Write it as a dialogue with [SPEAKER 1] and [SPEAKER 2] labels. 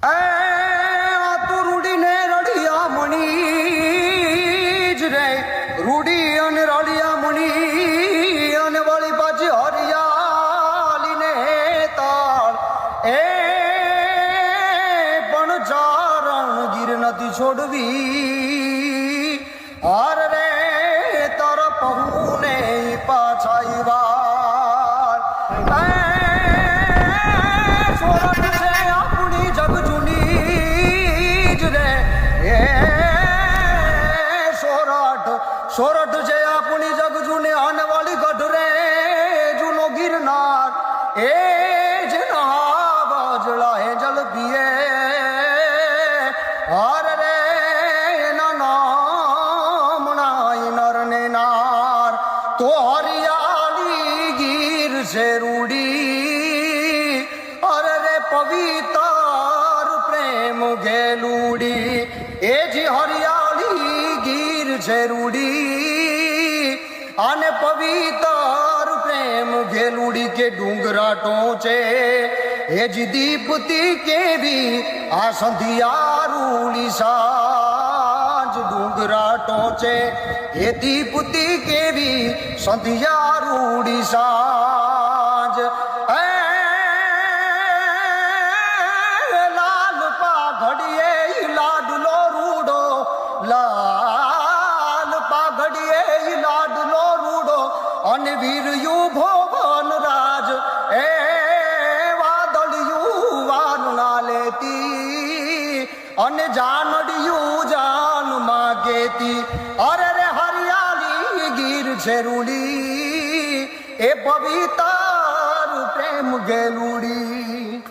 [SPEAKER 1] એ આ તો રૂડીને રડિયા મણી જ રે રૂડી અને રડિયા મણી અને વળી પાછી હરિયાલીને તાળ એ પણ ચારણ ગીર નથી છોડવી હાર રે તર પહુને પાછાઈ વાર એ જ નહાવજળા હે જલ પીએ, હાર રે નર તો હરિયાળી ગીર છે રૂડી, અરે રે પ્રેમ ઘેલુડી એ જી હરિયાળી ગીર છે અને પવિત્ર ઘેલુડી કે ડુંગરા ટોચે એ જી દીપતી કેવી આ સંધિયારુલી સાંજ ડુંગરા ટોચે એ દીપતી કેવી સંધિયારુડી સાંજ અને જાનડિયું જાન માગેતી અરે રે હરિયાળી ગીર છે રૂડી એ પવિત્ર પ્રેમ ગેલુડી.